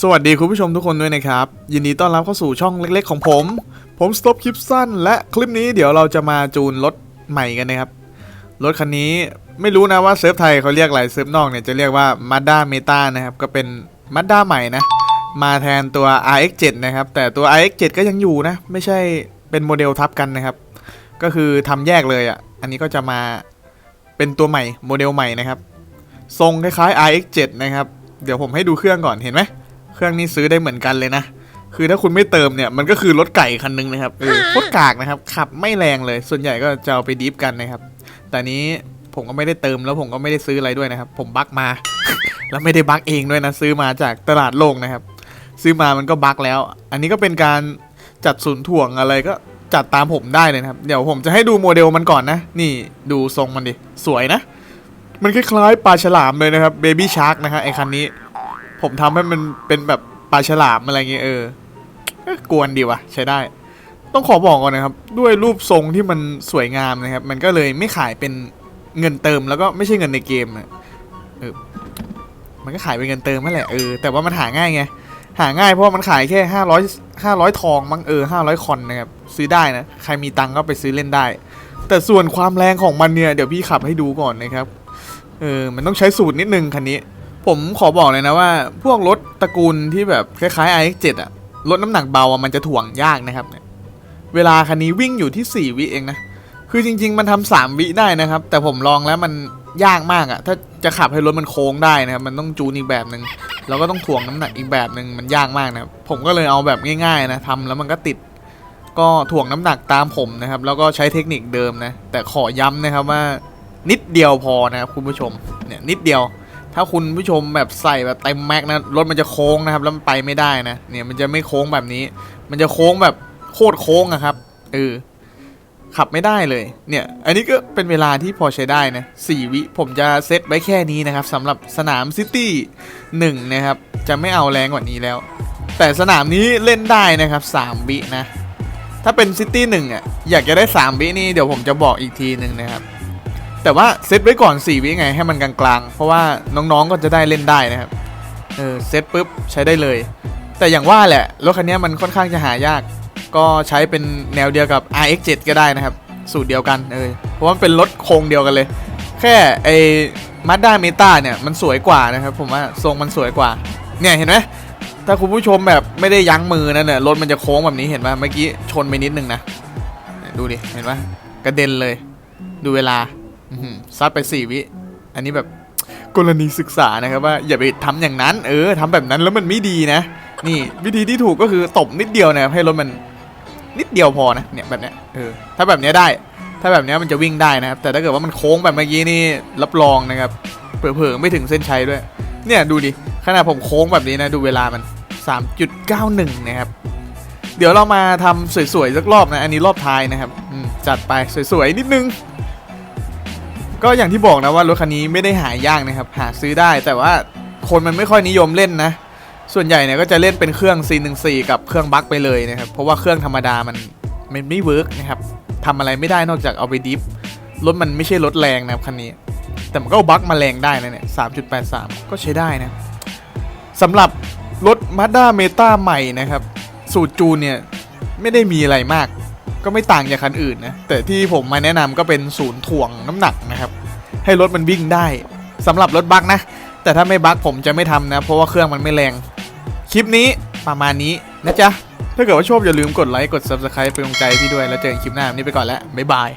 สวัสดีคุณผู้ชมทุกคนด้วยนะครับ ยินดีต้อนรับเข้าสู่ช่องเล็กๆของผม ผมสต็อปคลิปสั้น และคลิปนี้เดี๋ยวเราจะมาจูนรถใหม่กันนะครับ รถคันนี้ไม่รู้นะว่าเซิร์ฟไทยเขาเรียกอะไรเซิร์ฟนอกเนี่ยจะเรียกว่า Mazda Meta นะครับ ก็เป็น Mazda ใหม่นะ มาแทนตัว RX7 นะครับ แต่ตัว RX7 ก็ยังอยู่นะ ไม่ใช่เป็นโมเดลทับกันนะครับ ก็คือทำแยกเลยอะ อันนี้ก็จะมาเป็นตัวใหม่โมเดลใหม่นะครับ ทรงคล้ายๆ RX7 นะครับ เดี๋ยวผมให้ดูเครื่องก่อนเห็นไหม เครื่องนี้ซื้อได้เหมือนกันเลยนะ คือถ้าคุณไม่เติมเนี่ยมันก็คือรถไก่คันหนึงนะครับเออโคตรกากนะครับ ขับไม่แรงเลย ส่วนใหญ่ก็จะเอาไปดิฟกันนะครับ แต่นี้ผมก็ไม่ได้เติมแล้วผมก็ไม่ได้ซื้ออะไรด้วยนะครับ ผมบักมา แล้วไม่ได้บักเองด้วยนะ ซื้อมาจากตลาดโลกนะครับ ซื้อมามันก็บักแล้ว อันนี้ก็เป็นการจัดศูนย์ถ่วงอะไรก็จัดตามผมได้เลยนะครับ เดี๋ยวผมจะให้ดูโมเดลมันก่อนนะ นี่ดูทรงมันดิ สวยนะ มันคล้ายๆปลาฉลามเลยนะครับเบบี้ชาร์กนะฮะไอคันนี้ ผมทำให้มันเป็นแบบปลาฉลามอะไรเงี้ยเออ กวนดีวะใช้ได้ ต้องขอบอกก่อนนะครับ ด้วยรูปทรงที่มันสวยงามนะครับ มันก็เลยไม่ขายเป็นเงินเติมแล้วก็ไม่ใช่เงินในเกมอะเออมันก็ขายเป็นเงินเติมนั่นแหละเออแต่ว่ามันหาง่ายไงหาง่ายเพราะว่ามันขายแค่ห้าร้อยห้าร้อยทองมั้งเออห้าร้อยคอนนะครับซื้อได้นะใครมีตังก็ไปซื้อเล่นได้ แต่ส่วนความแรงของมันเนี่ยเดี๋ยวพี่ขับให้ดูก่อนนะครับเออมันต้องใช้สูตรนิดนึงคันนี้ ผมขอบอกเลยนะว่า พวกรถตระกูลที่แบบคล้ายๆ iX7 อะรถน้ำหนักเบาอะมันจะถ่วงยากนะครับเนี่ยเวลาคันนี้วิ่งอยู่ที่ 4 วิเองนะ คือจริง ๆ มันทำสามวิได้นะครับ แต่ผมลองแล้วมันยากมากอะถ้าจะขับให้รถมันโค้งได้นะครับ มันต้องจูนอีกแบบหนึ่งแล้วก็ต้องถ่วงน้ำหนักอีกแบบหนึ่งมันยากมากนะครับผมก็เลยเอาแบบง่าย ๆ นะทำแล้วมันก็ติด ก็ถ่วงน้ำหนักตามผมนะครับ แล้วก็ใช้เทคนิคเดิมนะ แต่ขอย้ำนะครับว่า นิดเดียวพอนะครับคุณผู้ชม เนี่ยนิดเดียว ถ้าคุณผู้ชมแบบใส่แบบเต็มแม็กนะรถมันจะโค้งนะครับแล้วมันไปไม่ได้นะเนี่ยมันจะไม่โค้งแบบนี้ มันจะโค้งแบบโคตรโค้งอะครับเออขับไม่ได้เลย เนี่ย อันนี้ก็เป็นเวลาที่พอใช้ได้นะสี่วิผมจะเซตไว้แค่นี้นะครับสำหรับสนามซิตี้หนึ่งนะครับ จะไม่เอาแรงกว่านี้แล้ว แต่สนามนี้เล่นได้นะครับสามวินะ ถ้าเป็นซิตี้หนึ่งอะ อยากจะได้สามวินี่เดี๋ยวผมจะบอกอีกทีหนึ่งนะครับ แต่ว่าเซตไว้ก่อน 4 วิไงให้มันกลางๆ เพราะว่าน้องๆก็จะได้เล่นได้นะครับ เออเซตปุ๊บใช้ได้เลย แต่อย่างว่าแหละ รถคันนี้มันค่อนข้างจะหายาก ก็ใช้เป็นแนวเดียวกับ RX7 ก็ได้นะครับ สูตรเดียวกันเออเพราะว่ามันเป็นรถโครงเดียวกันเลย แค่ไอ้ Mazda Meta เนี่ยมันสวยกว่านะครับผมว่าทรงมันสวยกว่า เนี่ยเห็นไหมถ้าคุณผู้ชมแบบไม่ได้ยั้งมือนะเนี่ยรถมันจะโค้งแบบนี้เห็นป่ะเมื่อกี้ชนไปนิดนึงนะดูดิเห็นป่ะกระเด็นเลย ดูเวลา อื้อหือซัดไปสี่วิ อันนี้แบบกรณีศึกษานะครับว่าอย่าไปทำอย่างนั้น เออทำแบบนั้นแล้วมันไม่ดีนะ นี่วิธีที่ถูกก็คือตบนิดเดียวนะครับให้รถมันนิดเดียวพอนะเนี่ยแบบเนี้ยเออถ้าแบบเนี้ยได้ ถ้าแบบเนี้ยมันจะวิ่งได้นะครับ แต่ถ้าเกิดว่ามันโค้งแบบเมื่อกี้นี่รับรองนะครับเผลอๆไม่ถึงเส้นชัยด้วย เนี่ยดูดิขนาดผมโค้งแบบนี้นะดูเวลามัน 3.91 นะครับ เดี๋ยวเรามาทำสวยๆสักรอบนะ อันนี้รอบท้ายนะครับอืมจัดไปสวยๆนิดนึง ก็อย่างที่บอกนะว่ารถคันนี้ไม่ได้หายากนะครับ หาซื้อได้แต่ว่าคนมันไม่ค่อยนิยมเล่นนะ ส่วนใหญ่เนี่ยก็จะเล่นเป็นเครื่อง C14 กับเครื่องบัคไปเลยนะครับ เพราะว่าเครื่องธรรมดามันมันไม่เวิร์กนะครับทำอะไรไม่ได้นอกจากเอาไปดิฟรถมันไม่ใช่รถแรงนะครับคันนี้ แต่มันก็อาบัคมาแรงได้นะเนี่ย 3.83 ก็ใช้ได้นะสำหรับรถ Mazda Meta ใหม่นะครับ สูตรจูนเนี่ยไม่ได้มีอะไรมาก ก็ไม่ต่างจากคันอื่นนะ แต่ที่ผมมาแนะนำก็เป็นศูนย์ถ่วงน้ำหนักนะครับ ให้รถมันวิ่งได้สำหรับรถบักนะ แต่ถ้าไม่บักผมจะไม่ทำนะ เพราะว่าเครื่องมันไม่แรง คลิปนี้ประมาณนี้นะจ๊ะ ถ้าเกิดว่าชอบอย่าลืมกดไลค์ กด Subscribe เป็นกำลังใจพี่ด้วย แล้วเจอกันคลิปหน้าวันนี้ไปก่อนแล้วบ๊ายบาย